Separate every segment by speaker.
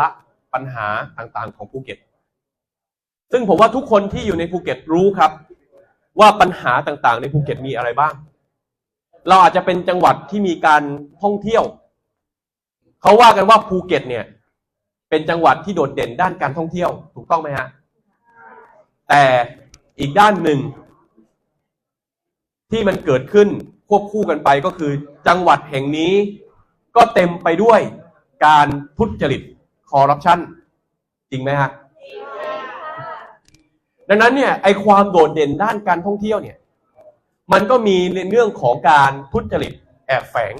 Speaker 1: ละปัญหาต่างๆของภูเก็ต ซึ่งผมว่าทุกคนที่อยู่ในภูเก็ตรู้ครับ ว่าปัญหาต่างๆ ในภูเก็ตมีอะไรบ้าง เราอาจจะเป็นจังหวัดที่มีการท่องเที่ยว เขาว่ากันว่าภูเก็ตเนี่ย เป็นจังหวัดที่โดดเด่นด้านการท่องเที่ยว ถูกต้องไหมฮะ แต่อีกด้านหนึ่ง ที่มันเกิดขึ้นควบคู่กันไปก็คือ จังหวัดแห่งนี้ก็เต็มไปด้วยการทุจริต อร์รัปชันจริงไหมฮะดังนั้นเนี่ยไอความโดดเด่นด้านการท่องเที่ยวเนี่ยมันก็มีในเรื่องของการทุจริตแอบแฝง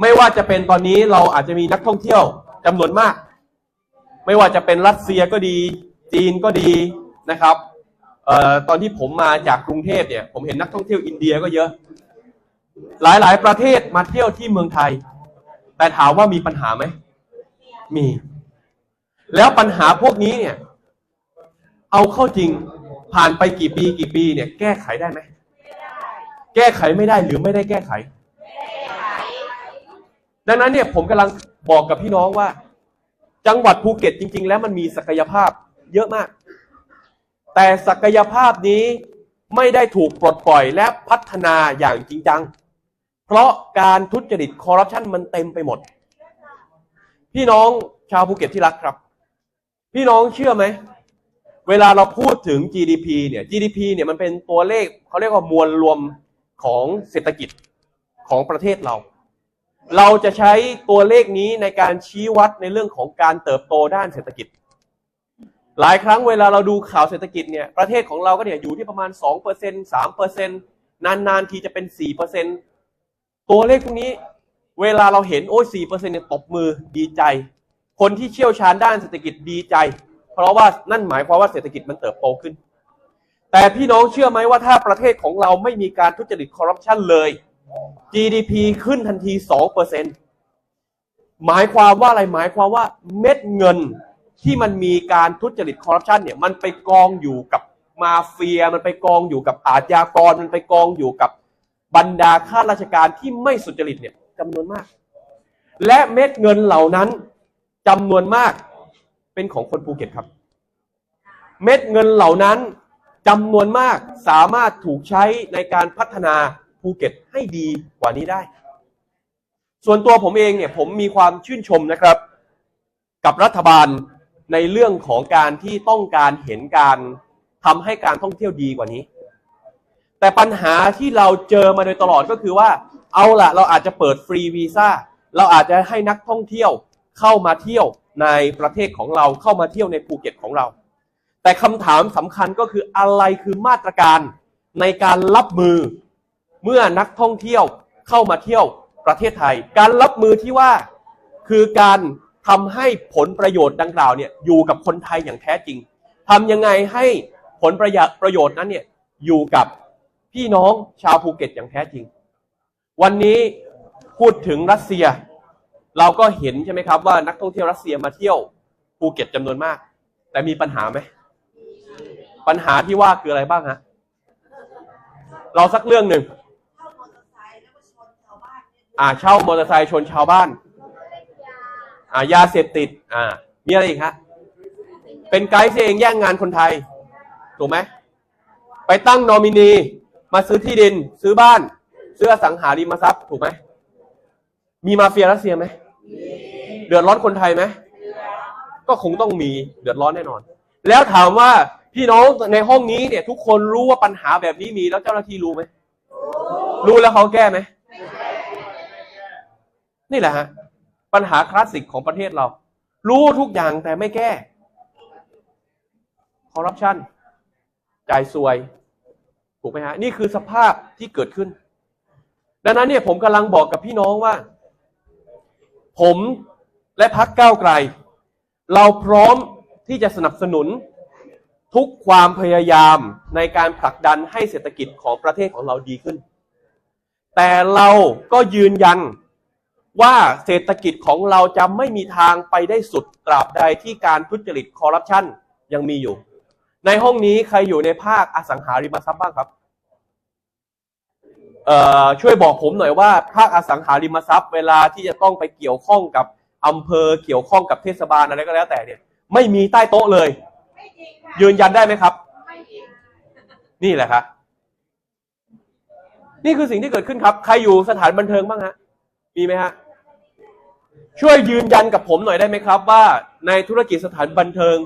Speaker 1: ไม่ว่าจะเป็นตอนนี้เราอาจจะมีนักท่องเที่ยวจำนวนมาก ไม่ว่าจะเป็นรัสเซียก็ดี จีนก็ดีนะครับเอ่อตอนที่ผมมาจากกรุงเทพเนี่ย ผมเห็นนักท่องเที่ยวอินเดียก็เยอะ หลายๆ ประเทศมาเที่ยวที่เมืองไทย แต่ถามว่ามีปัญหาไหม มี แล้วปัญหาพวกนี้เนี่ย เอาเข้าจริงผ่านไปกี่ปีกี่ปีเนี่ย แก้ไขได้ไหมแก้ไขไม่ได้หรือไม่ได้แก้ไข ดังนั้นเนี่ยผมกำลังบอกกับพี่น้องว่า จังหวัดภูเก็ตจริง ๆ แล้วมันมีศักยภาพเยอะมาก แต่ศักยภาพนี้ไม่ได้ถูกปลดปล่อยและพัฒนาอย่างจริงจัง เพราะการทุจริตคอร์รัปชันมันเต็มไปหมด พี่น้องชาวภูเก็ตที่รักครับ พี่น้องเชื่อไหม เวลาเราพูดถึง GDP เนี่ย GDP เนี่ยมันเป็นตัวเลขเขาเรียกว่ามวลรวมของเศรษฐกิจของประเทศเรา เราจะใช้ตัวเลขนี้ในการชี้วัดในเรื่องของการเติบโตด้านเศรษฐกิจ หลายครั้งเวลาเราดูข่าวเศรษฐกิจเนี่ยประเทศของเราก็เนี่ยอยู่ที่ประมาณ 2% 3%นานๆทีจะเป็น 4%ตัวเลขพวกนี้ เวลาเราเห็นโอ้ย4%เนี่ยตบมือดีใจ คนที่เชี่ยวชาญด้านเศรษฐกิจดีใจ เพราะว่านั่นหมายความว่าเศรษฐกิจมันเติบโตขึ้น แต่พี่น้องเชื่อไหมว่าถ้าประเทศของเราไม่มีการทุจริตคอร์รัปชันเลย GDP ขึ้นทันที2%หมายความว่าอะไรหมายความว่าเม็ดเงินที่มันมีการทุจริตคอร์รัปชันเนี่ยมันไปกองอยู่กับมาเฟีย มันไปกองอยู่กับอาชญากร มันไปกองอยู่กับบรรดาข้าราชการที่ไม่สุจริตเนี่ย จำนวนมาก และเม็ดเงินเหล่านั้นจำนวนมากเป็นของคนภูเก็ตครับ เม็ดเงินเหล่านั้นจำนวนมากสามารถถูกใช้ในการพัฒนาภูเก็ตให้ดีกว่านี้ได้ ส่วนตัวผมเองเนี่ยผมมีความชื่นชมนะครับ กับรัฐบาลในเรื่องของการที่ต้องการเห็นการทำให้การท่องเที่ยวดีกว่านี้ แต่ปัญหาที่เราเจอมาโดยตลอดก็คือว่า เอาละเราอาจจะเปิดฟรีวีซ่าเราอาจจะให้นักท่องเที่ยวเข้ามาเที่ยวในประเทศของเราเข้ามาเที่ยวในภูเก็ตของเรา แต่คำถามสำคัญก็คืออะไรคือมาตรการในการรับมือเมื่อนักท่องเที่ยวเข้ามาเที่ยวประเทศไทย การรับมือที่ว่าคือการทำให้ผลประโยชน์ดังกล่าวเนี่ยอยู่กับคนไทยอย่างแท้จริงทำยังไงให้ผลประโยชน์นั้นเนี่ยอยู่กับพี่น้องชาวภูเก็ตอย่างแท้จริง วันนี้พูดถึงรัสเซีย เราก็เห็นใช่ไหมครับว่านักท่องเที่ยวรัสเซียมาเที่ยวภูเก็ตจำนวนมาก แต่มีปัญหาไหมปัญหาที่ว่าคืออะไรบ้างฮะเราสักเรื่องหนึ่งอ่าเช่ามอเตอร์ไซค์ชนชาวบ้าน อ่ายาเสพติด อ่า มีอะไรอีกฮะเป็นไกด์ที่เองแย่งงานคนไทย ถูกไหม ไปตั้งนอมินี มาซื้อที่ดิน ซื้อบ้าน ซื้ออสังหาริมทรัพย์ถูกไหมมีมาเฟียรัสเซียไหมเดือดร้อนคนไทยไหมก็คงต้องมีเดือดร้อนแน่นอน แล้วถามว่าพี่น้องในห้องนี้เนี่ย ทุกคนรู้ว่าปัญหาแบบนี้มีแล้วเจ้าหน้าที่รู้ไหมรู้แล้วเขาแก้ไหมนี่แหละฮะปัญหาคลาสสิกของประเทศเรา รู้ทุกอย่างแต่ไม่แก้คอร์รัปชันจ่ายสวย ถูกไหมฮะ นี่คือสภาพที่เกิดขึ้น ดังนั้นเนี่ยผมกำลังบอกกับพี่น้องว่า ผมและพักก้าวไกล เราพร้อมที่จะสนับสนุนทุกความพยายามในการผลักดันให้เศรษฐกิจของประเทศของเราดีขึ้น แต่เราก็ยืนยันว่าเศรษฐกิจของเราจะไม่มีทางไปได้สุดตราบใดที่การทุจริตคอร์รัปชันยังมีอยู่ ในห้องนี้ใครอยู่ในภาคอสังหาริมทรัพย์บ้างครับ ช่วยบอกผมหน่อยว่าภาคอสังหาริมทรัพย์ เวลาที่จะต้องไปเกี่ยวข้องกับอำเภอเกี่ยวข้องกับเทศบาลอะไรก็แล้วแต่เนี่ย ไม่มีใต้โต๊ะเลย ยืนยันได้ไหมครับ นี่แหละครับนี่คือสิ่งที่เกิดขึ้นครับ ใครอยู่สถานบันเทิงบ้างฮะ มีไหมฮะ ช่วยยืนยันกับผมหน่อยได้ไหมครับ ว่าในธุรกิจสถานบันเทิง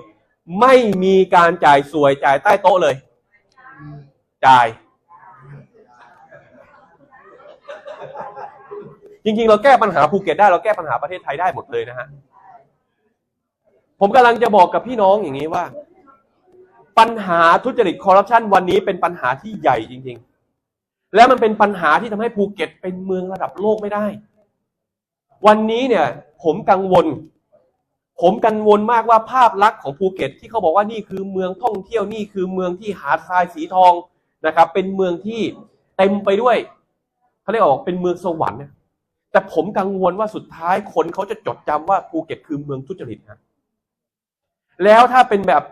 Speaker 1: ไม่มีการจ่ายสวยจ่ายใต้โต๊ะเลย จ่าย จริง ๆ เราแก้ปัญหาภูเก็ตได้เราแก้ปัญหาประเทศไทยได้หมดเลยนะฮะผมกำลังจะบอกกับพี่น้องอย่างนี้ว่า ปัญหาทุจริตคอร์รัปชันวันนี้เป็นปัญหาที่ใหญ่จริง ๆ แล้วมันเป็นปัญหาที่ทำให้ภูเก็ตเป็นเมืองระดับโลกไม่ได้ วันนี้เนี่ย ผมกังวล ผมกังวลมากว่าภาพลักษณ์ของภูเก็ต ที่เขาบอกว่านี่คือเมืองท่องเที่ยวนี่คือเมืองที่หาดทรายสีทองนะครับ เป็นเมืองที่เต็มไปด้วยเขาเรียกว่าเป็นเมืองสวรรค์เนี่ย แต่ผมกังวลว่าสุดท้ายคนเขาจะจดจำว่าภูเก็ตคือเมืองทุจริตนะแล้วถ้าเป็นแบบ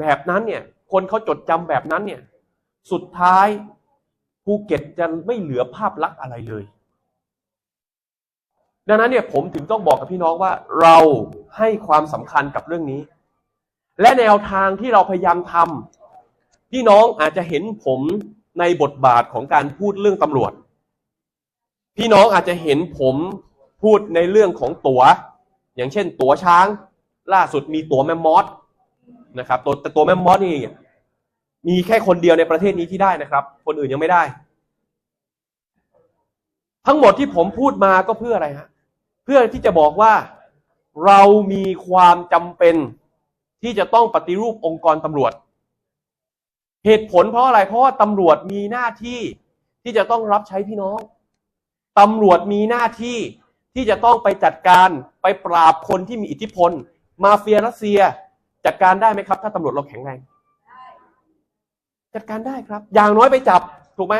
Speaker 1: แบบนั้นเนี่ย คนเขาจดจำแบบนั้นเนี่ย สุดท้ายภูเก็ตจะไม่เหลือภาพลักษณ์อะไรเลย ดังนั้นเนี่ยผมถึงต้องบอกกับพี่น้องว่า เราให้ความสำคัญกับเรื่องนี้ และแนวทางที่เราพยายามทำพี่น้องอาจจะเห็นผมในบทบาทของการพูดเรื่องตำรวจ พี่น้องอาจจะเห็นผมพูดในเรื่องของตัว๋ว อย่างเช่น ตั๋วช้าง ล่าสุดมีตั๋วแมมมอสนะครับตัวแต่ตัวแมมมอสนี่มีแค่คนเดียวในประเทศนี้ที่ได้นะครับ คนอื่นยังไม่ได้ ทั้งหมดที่ผมพูดมาก็เพื่ออะไรฮะเพื่อที่จะบอกว่าเรามีความจำเป็นที่จะต้องปฏิรูปองค์กรตำรวจ เหตุผลเพราะอะไรเพราะว่าตำรวจมีหน้าที่ที่จะต้องรับใช้พี่น้อง ตำรวจมีหน้าที่ที่จะต้องไปจัดการไปปราบคนที่มีอิทธิพล มาเฟียรัสเซีย จัดการได้ไหมครับ ถ้าตำรวจเราแข็งแรงจัดการได้ครับ อย่างน้อยไปจับถูกไหม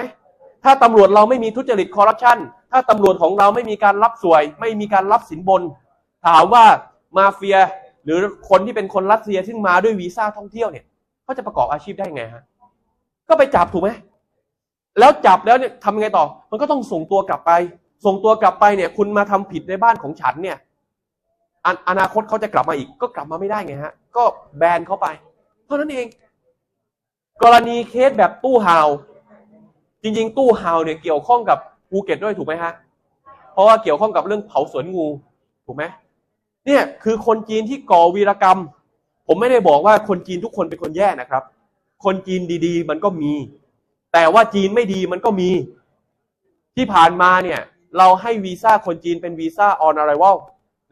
Speaker 1: ถ้าตำรวจเราไม่มีทุจริตคอร์รัปชันถ้าตำรวจของเราไม่มีการรับสวย ไม่มีการรับสินบน ถามว่ามาเฟียหรือคนที่เป็นคนรัสเซียซึ่งมาด้วยวีซ่าท่องเที่ยวเนี่ยเขาจะประกอบอาชีพได้ไงฮะก็ไปจับถูกไหม แล้วจับแล้วเนี่ยทำยังไงต่อ มันก็ต้องส่งตัวกลับไป ส่งตัวกลับไปเนี่ย คุณมาทำผิดในบ้านของฉันเนี่ยอนอนาคตเขาจะกลับมาอีก ก็กลับมาไม่ได้ไงฮะ ก็แบนเขาไป เท่านั้นเอง กรณีเคสแบบตู้ห่าว จริง ๆ ตู้ห่าวเนี่ยเกี่ยวข้องกับภูเก็ตด้วยถูกไหมฮะ เพราะว่าเกี่ยวข้องกับเรื่องเผาสวนงูถูกไหมเนี่ยคือคนจีนที่ก่อวีรกรรม ผมไม่ได้บอกว่าคนจีนทุกคนเป็นคนแย่นะครับ คนจีนดี ๆ มันก็มี แต่ว่าจีนไม่ดีมันก็มี ที่ผ่านมาเนี่ย เราให้วีซ่าคนจีนเป็นวีซ่า on arrival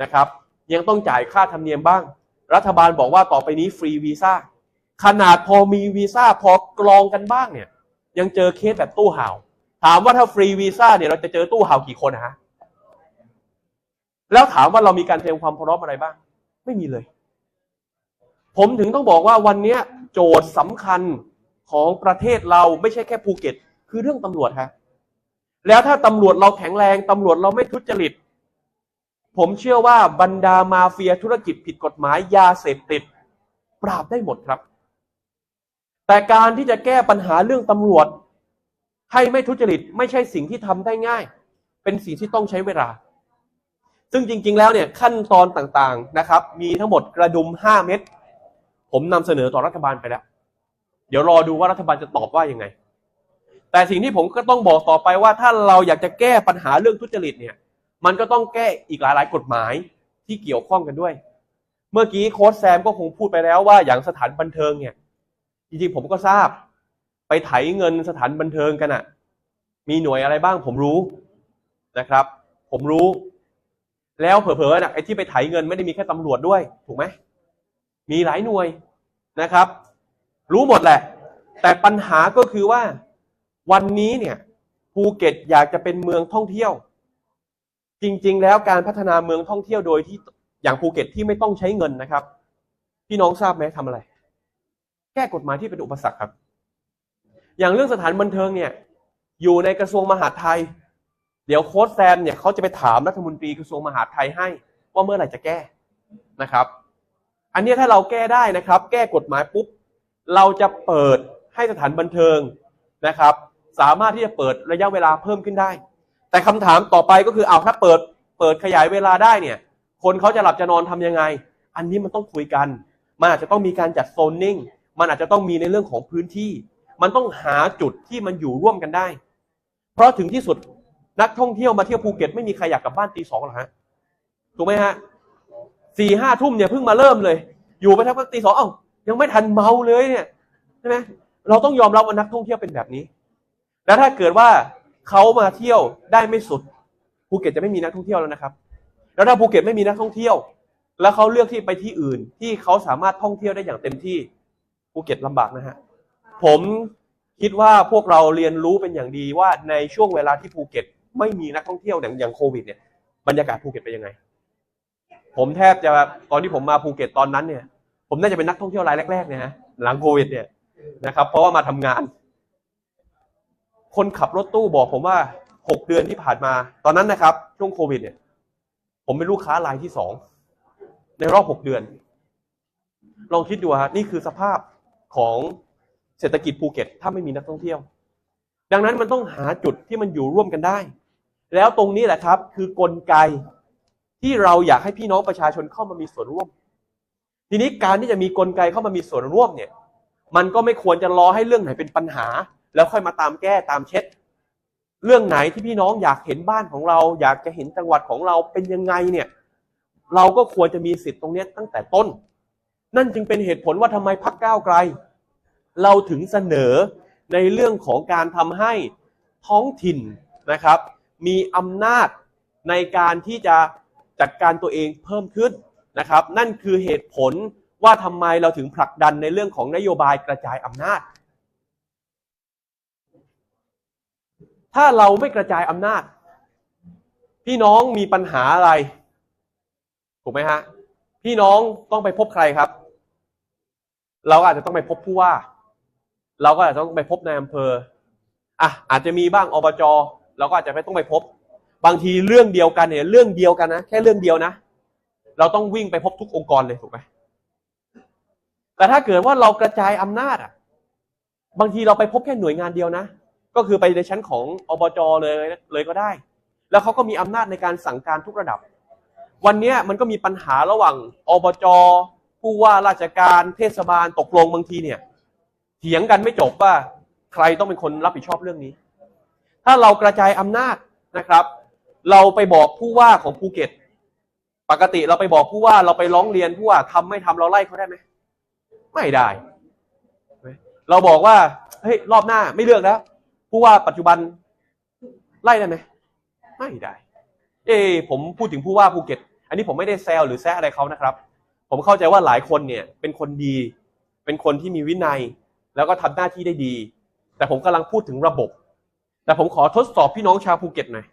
Speaker 1: นะครับ ยังต้องจ่ายค่าธรรมเนียมบ้าง รัฐบาลบอกว่าต่อไปนี้ฟรีวีซ่าขนาดพอมีวีซ่าพอกรองกันบ้างเนี่ย ยังเจอเคสแบบตู้ห่าว ถามว่าถ้าฟรีวีซ่าเนี่ยเราจะเจอตู้ห่าวกี่คนนะฮะแล้วถามว่าเรามีการเตรียมความพร้อมอะไรบ้าง ไม่มีเลย ผมถึงต้องบอกว่าวันนี้โจทย์สำคัญ ของประเทศเราไม่ใช่แค่ภูเก็ต คือเรื่องตำรวจฮะแล้วถ้าตำรวจเราแข็งแรงตำรวจเราไม่ทุจริต ผมเชื่อว่าบรรดามาเฟียธุรกิจผิดกฎหมายยาเสพติด ปราบได้หมดครับ แต่การที่จะแก้ปัญหาเรื่องตำรวจ ให้ไม่ทุจริต ไม่ใช่สิ่งที่ทำได้ง่าย เป็นสิ่งที่ต้องใช้เวลา ซึ่งจริง ๆ แล้วเนี่ยขั้นตอนต่างๆนะครับ มีทั้งหมดกระดุม 5 เม็ดผมนำเสนอต่อรัฐบาลไปแล้ว เดี๋ยวรอดูว่ารัฐบาลจะตอบว่ายังไง แต่สิ่งที่ผมก็ต้องบอกต่อไปว่าถ้าเราอยากจะแก้ปัญหาเรื่องทุจริตเนี่ย มันก็ต้องแก้อีกหลาย ๆ กฎหมายที่เกี่ยวข้องกันด้วย เมื่อกี้โค้ชแซมก็คงพูดไปแล้วว่าอย่างสถานบันเทิงเนี่ย จริงๆผมก็ทราบ ไปไถเงินสถานบันเทิงกันอะมีหน่วยอะไรบ้างผมรู้นะครับ ผมรู้ แล้วเผลอๆนะไอ้ที่ไปไถเงินไม่ได้มีแค่ตำรวจด้วย ถูกไหมมีหลายหน่วยนะครับ รู้หมดแหละ แต่ปัญหาก็คือว่าวันนี้เนี่ยภูเก็ตอยากจะเป็นเมืองท่องเที่ยว จริง ๆ แล้วการพัฒนาเมืองท่องเที่ยวโดยที่อย่างภูเก็ตที่ไม่ต้องใช้เงินนะครับ พี่น้องทราบไหมทำอะไร แก้กฎหมายที่เป็นอุปสรรคครับ อย่างเรื่องสถานบันเทิงเนี่ย อยู่ในกระทรวงมหาดไทย เดี๋ยวโค้ชแซมเนี่ยเขาจะไปถามรัฐมนตรีกระทรวงมหาดไทยให้ ว่าเมื่อไหร่จะแก้นะครับ อันนี้ถ้าเราแก้ได้นะครับ แก้กฎหมายปุ๊บ เราจะเปิดให้สถานบันเทิงนะครับ สามารถที่จะเปิดระยะเวลาเพิ่มขึ้นได้ แต่คำถามต่อไปก็คือเอาถ้าเปิดเปิดขยายเวลาได้เนี่ย คนเขาจะหลับจะนอนทำยังไง อันนี้มันต้องคุยกัน มันอาจจะต้องมีการจัดโซนนิ่ง มันอาจจะต้องมีในเรื่องของพื้นที่ มันต้องหาจุดที่มันอยู่ร่วมกันได้ เพราะถึงที่สุดนักท่องเที่ยวมาเที่ยวภูเก็ตไม่มีใครอยากกลับบ้านตีสองหรอกฮะ ถูกไหมฮะสี่ห้าทุ่มเนี่ยเพิ่งมาเริ่มเลย อยู่ไปทักตีสองเอ้า ยังไม่ทันเมาเลยเนี่ยใช่ไหมเราต้องยอมรับว่านักท่องเที่ยวเป็นแบบนี้ แล้วถ้าเกิดว่าเขามาเที่ยวได้ไม่สุดภูเก็ตจะไม่มีนักท่องเที่ยวแล้วนะครับ แล้วถ้าภูเก็ตไม่มีนักท่องเที่ยว แล้วเขาเลือกที่ไปที่อื่น ที่เขาสามารถท่องเที่ยวได้อย่างเต็มที่ภูเก็ตลำบากนะฮะผมคิดว่าพวกเราเรียนรู้เป็นอย่างดีว่าในช่วงเวลาที่ภูเก็ต ไม่มีนักท่องเที่ยวอย่างโควิดเนี่ยบรรยากาศภูเก็ตเป็นยังไง ผมแทบจะตอนที่ผมมาภูเก็ตตอนนั้นเนี่ย ผมน่าจะเป็นนักท่องเที่ยวรายแรกๆเนี่ยฮะหลังโควิดเนี่ยนะครับ เพราะว่ามาทำงาน คนขับรถตู้บอกผมว่าหกเดือนที่ผ่านมา ตอนนั้นนะครับ ช่วงโควิด เนี่ย ผมเป็นลูกค้ารายที่สองในรอบหกเดือน ลองคิดดูฮะนี่คือสภาพของเศรษฐกิจภูเก็ต ถ้าไม่มีนักท่องเที่ยว ดังนั้นมันต้องหาจุดที่มันอยู่ร่วมกันได้ แล้วตรงนี้แหละครับ คือกลไกที่เราอยากให้พี่น้องประชาชนเข้ามามีส่วนร่วม ทีนี้การที่จะมีกลไกเข้ามามีส่วนร่วมเนี่ย มันก็ไม่ควรจะรอให้เรื่องไหนเป็นปัญหา แล้วค่อยมาตามแก้ตามเช็ด เรื่องไหนที่พี่น้องอยากเห็นบ้านของเรา อยากจะเห็นจังหวัดของเราเป็นยังไงเนี่ย เราก็ควรจะมีสิทธิ์ตรงนี้ตั้งแต่ต้น นั่นจึงเป็นเหตุผลว่าทำไมพักก้าวไกล เราถึงเสนอในเรื่องของการทำให้ท้องถิ่นนะครับ มีอำนาจในการที่จะจัดการตัวเองเพิ่มขึ้น นะครับ นั่นคือเหตุผลว่าทำไมเราถึงผลักดันในเรื่องของนโยบายกระจายอำนาจ ถ้าเราไม่กระจายอำนาจ พี่น้องมีปัญหาอะไร ถูกไหมฮะ พี่น้องต้องไปพบใครครับ เราอาจจะต้องไปพบผู้ว่า เราก็อาจจะต้องไปพบนายอำเภออะอาจจะมีบ้างอบจเราก็อาจจะไม่ต้องไปพบ บางทีเรื่องเดียวกันเนี่ยเรื่องเดียวกันนะแค่เรื่องเดียวนะ เราต้องวิ่งไปพบทุกองค์กรเลยถูกไหมแต่ถ้าเกิดว่าเรากระจายอำนาจอะ บางทีเราไปพบแค่หน่วยงานเดียวนะ ก็คือไปในชั้นของอบจเลยเลยก็ได้ แล้วเขาก็มีอำนาจในการสั่งการทุกระดับ วันนี้มันก็มีปัญหาระหว่างอบจผู้ว่าราชการเทศบาลตกลงบางทีเนี่ย เถียงกันไม่จบว่าใครต้องเป็นคนรับผิดชอบเรื่องนี้ ถ้าเรากระจายอำนาจนะครับ เราไปบอกผู้ว่าของภูเก็ต ปกติเราไปบอกผู้ว่าเราไปร้องเรียนผู้ว่าทำไม่ทำเราไล่เขาได้ไหมไม่ได้ เราบอกว่าเฮ้ยรอบหน้าไม่เลือกแล้ว ผู้ว่าปัจจุบันไล่ได้ไหมไม่ได้ เอ้ผมพูดถึงผู้ว่าภูเก็ต อันนี้ผมไม่ได้แซวหรือแซะอะไรเขานะครับ ผมเข้าใจว่าหลายคนเนี่ยเป็นคนดี เป็นคนที่มีวินัย แล้วก็ทำหน้าที่ได้ดี แต่ผมกำลังพูดถึงระบบ แต่ผมขอทดสอบพี่น้องชาวภูเก็ตหน่อย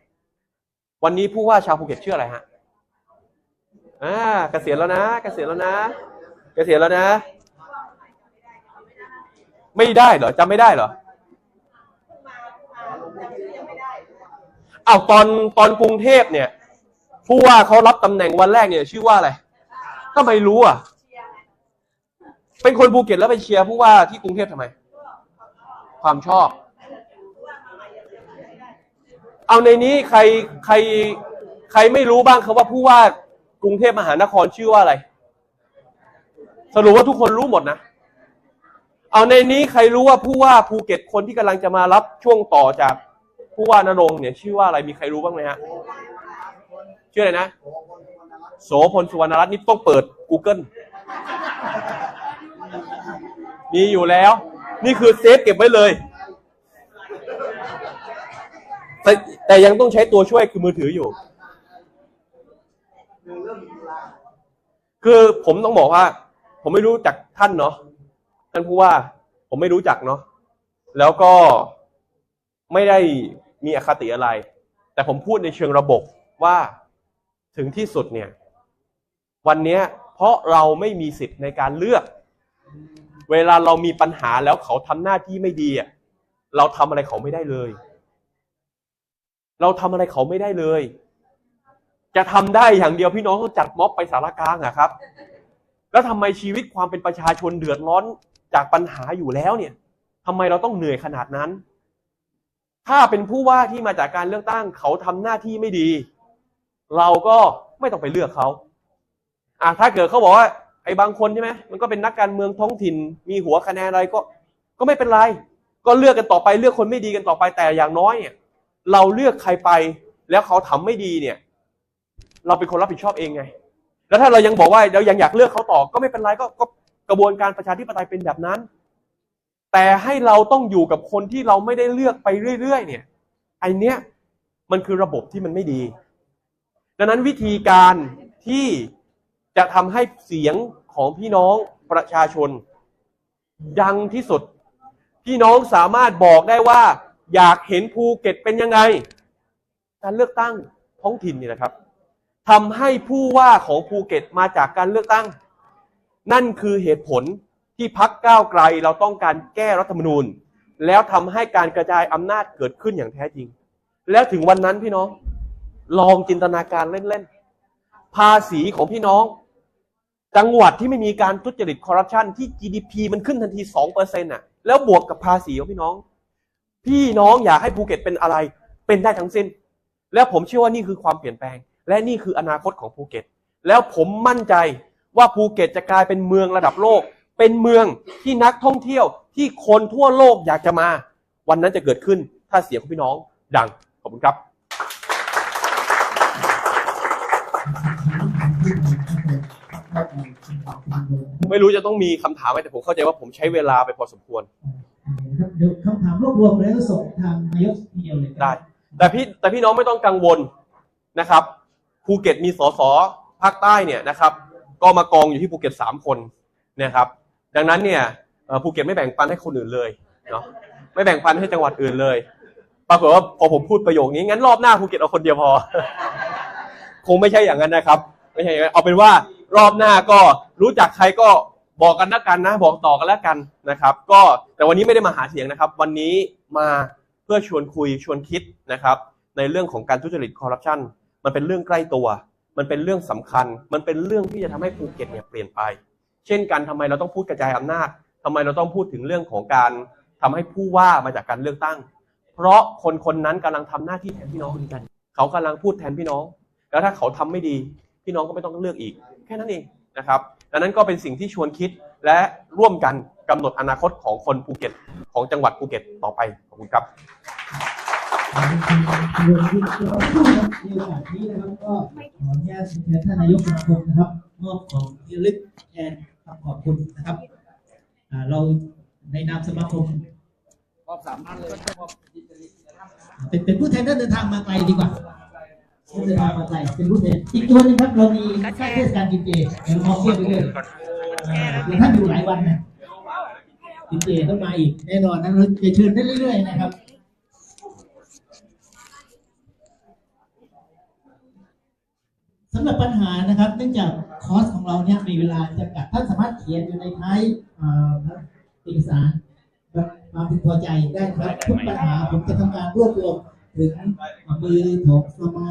Speaker 1: วันนี้ผู้ว่าชาวภูเก็ตเชื่ออะไรฮะ อ่าเกษียณแล้วนะ เกษียณแล้วนะ เกษียณแล้วนะ ไม่ได้เหรอจำไม่ได้เหรออ้าวตอนตอนกรุงเทพเนี่ย ผู้ว่าเขารับตำแหน่งวันแรกเนี่ย ชื่อว่าอะไร ก็ไม่รู้อะ เป็นคนภูเก็ตแล้วไปเชียร์ผู้ว่าที่กรุงเทพทำไม ความชอบ เอาในนี้ใครใครใครไม่รู้บ้างครับว่าผู้ว่า กรุงเทพมหานครชื่อว่าอะไร สรุปว่าทุกคนรู้หมดนะ เอาในนี้ใครรู้ว่าผู้ว่าภูเก็ตคนที่กำลังจะมารับช่วงต่อจากผู้ว่านรงค์เนี่ยชื่อว่าอะไรมีใครรู้บ้างไหมฮะชื่ออะไรนะโสพลสุวรรณรัตน์นี่ต้องเปิด Google มีอยู่แล้ว นี่คือเซฟเก็บไว้เลย แต่แต่ยังต้องใช้ตัวช่วยคือมือถืออยู่ คือผมต้องบอกว่า ผมไม่รู้จักท่านเนาะท่านผู้ว่า ผมไม่รู้จักเนาะแล้วก็ไม่ได้มีอคติอะไร แต่ผมพูดในเชิงระบบว่าถึงที่สุดเนี่ย วันนี้เพราะเราไม่มีสิทธิ์ในการเลือก เวลาเรามีปัญหาแล้วเขาทำหน้าที่ไม่ดีเราทำอะไรเขาไม่ได้เลย เราทำอะไรเขาไม่ได้เลย จะทำได้อย่างเดียวพี่น้องต้องจัดม็อบไปสารกลางอะครับ แล้วทำไมชีวิตความเป็นประชาชนเดือดร้อนจากปัญหาอยู่แล้วเนี่ยทำไมเราต้องเหนื่อยขนาดนั้น ถ้าเป็นผู้ว่าที่มาจากการเลือกตั้งเขาทำหน้าที่ไม่ดี เราก็ไม่ต้องไปเลือกเขาอะถ้าเกิดเขาบอกว่าไอ้บางคนใช่ไหมมันก็เป็นนักการเมืองท้องถิ่น มีหัวคะแนนอะไรก็ ก็ไม่เป็นไร ก็เลือกกันต่อไปเลือกคนไม่ดีกันต่อไปแต่อย่างน้อยเนี่ย เราเลือกใครไปแล้วเขาทำไม่ดีเนี่ย เราเป็นคนรับผิดชอบเองไง แล้วถ้าเรายังบอกว่าเรายังอยากเลือกเขาต่อ ก็ไม่เป็นไรก็ก็กระบวนการประชาธิปไตยเป็นแบบนั้น แต่ให้เราต้องอยู่กับคนที่เราไม่ได้เลือกไปเรื่อยๆ เนี่ยไอเนี้ยมันคือระบบที่มันไม่ดี ดังนั้นวิธีการที่จะทำให้เสียงของพี่น้องประชาชน ดังที่สุด พี่น้องสามารถบอกได้ว่า อยากเห็นภูเก็ตเป็นยังไง การเลือกตั้งท้องถิ่นนี่นะครับ ทำให้ผู้ว่าของภูเก็ตมาจากการเลือกตั้ง นั่นคือเหตุผลที่พักก้าวไกลเราต้องการแก้รัฐธรรมนูญ แล้วทำให้การกระจายอำนาจเกิดขึ้นอย่างแท้จริง แล้วถึงวันนั้นพี่น้องลองจินตนาการเล่นๆ ภาษีของพี่น้อง จังหวัดที่ไม่มีการทุจริตคอร์รัปชันที่ GDP มันขึ้นทันที2%เปอร์เซ็นต์่ะแล้วบวกกับภาษีของพี่น้อง พี่น้องอยากให้ภูเก็ตเป็นอะไรเป็นได้ทั้งสิ้น แล้วผมเชื่อว่านี่คือความเปลี่ยนแปลง และนี่คืออนาคตของภูเก็ต แล้วผมมั่นใจว่าภูเก็ตจะกลายเป็นเมืองระดับโลก เป็นเมืองที่นักท่องเที่ยวที่คนทั่วโลกอยากจะมา วันนั้นจะเกิดขึ้นถ้าเสียงของพี่น้องดัง ขอบคุณครับ ไม่รู้จะต้องมีคำถามไหมแต่ผมเข้าใจว่าผมใช้เวลาไปพอสมควร
Speaker 2: นะครับเดี๋ยวคำถามรวบรวมแล้วส่งทางนายกทีเดียวเลย
Speaker 1: ได้ แต่พี่แต่พี่น้องไม่ต้องกังวลนะครับ ภูเก็ตมีสสภาคใต้เนี่ยนะครับ ก็มากองอยู่ที่ภูเก็ตสามคนนะครับ ดังนั้นเนี่ยภูเก็ตไม่แบ่งปันให้คนอื่นเลยเนาะไม่แบ่งปันให้จังหวัดอื่นเลย ปรากฏว่าพอผมพูดประโยคนี้งั้นรอบหน้าภูเก็ตเอาคนเดียวพอ คงไม่ใช่อย่างนั้นนะครับ ไม่ใช่อย่างนั้นเอาเป็นว่ารอบหน้าก็รู้จักใครก็บอกกันแล้วกันนะ บอกต่อกันแล้วกันนะครับ ก็แต่วันนี้ไม่ได้มาหาเสียงนะครับ วันนี้มาเพื่อชวนคุยชวนคิดนะครับ ในเรื่องของการทุจริตคอร์รัปชัน มันเป็นเรื่องใกล้ตัว มันเป็นเรื่องสำคัญ มันเป็นเรื่องที่จะทำให้ภูเก็ตเนี่ยเปลี่ยนไป เช่นกันทำไมเราต้องพูดกระจายอำนาจทำไมเราต้องพูดถึงเรื่องของการทำให้ผู้ว่ามาจากการเลือกตั้ง เพราะคนคนนั้นกำลังทำหน้าที่แทนพี่น้องกันเขากำลังพูดแทนพี่น้อง แล้วถ้าเขาทำไม่ดี พี่น้องก็ไม่ต้องเลือกอีก แค่นั้นเองนะครับดังนั้นก็เป็นสิ่งที่ชวนคิดและร่วมกันกำหนดอนาคตของคนภูเก็ต ของจังหวัดภูเก็ตต่อไปขอบคุณครับ
Speaker 2: ที่เราพูดในโอกาสนี้นะครับก็ขออนุญาตเชิญท่านนายกสมาคมนะครับมอบของที่ระลึกแทนคำขอบคุณนะครับอ่าเราในนามสมาคม
Speaker 3: รอบสามพันเลยรอบ
Speaker 2: เป็นเป็นผู้แทนท่านเดินทางมาไกลดีกว่าท่านเดินทางมาไกลเป็นผู้แทนอีกตัวหนึงครับเรามีค่าเทศกาลกินเจเดี๋ยวมองเทียบไปเลยอ่าเดี๋ยวท่านอยู่หลายวันนะกินเจต้องมาอีกแน่นอนนะเราจะเชิญได้เรื่อยๆนะครับ สำหรับปัญหานะครับ เนื่องจากคอร์สของเราเนี่ยมีเวลาจำกัดท่านสามารถเขียนอยู่ในท้ายเอกสารความพึงพอใจได้ครับทุกปัญหาผมจะทำการรวบรวมถึงมือของสมา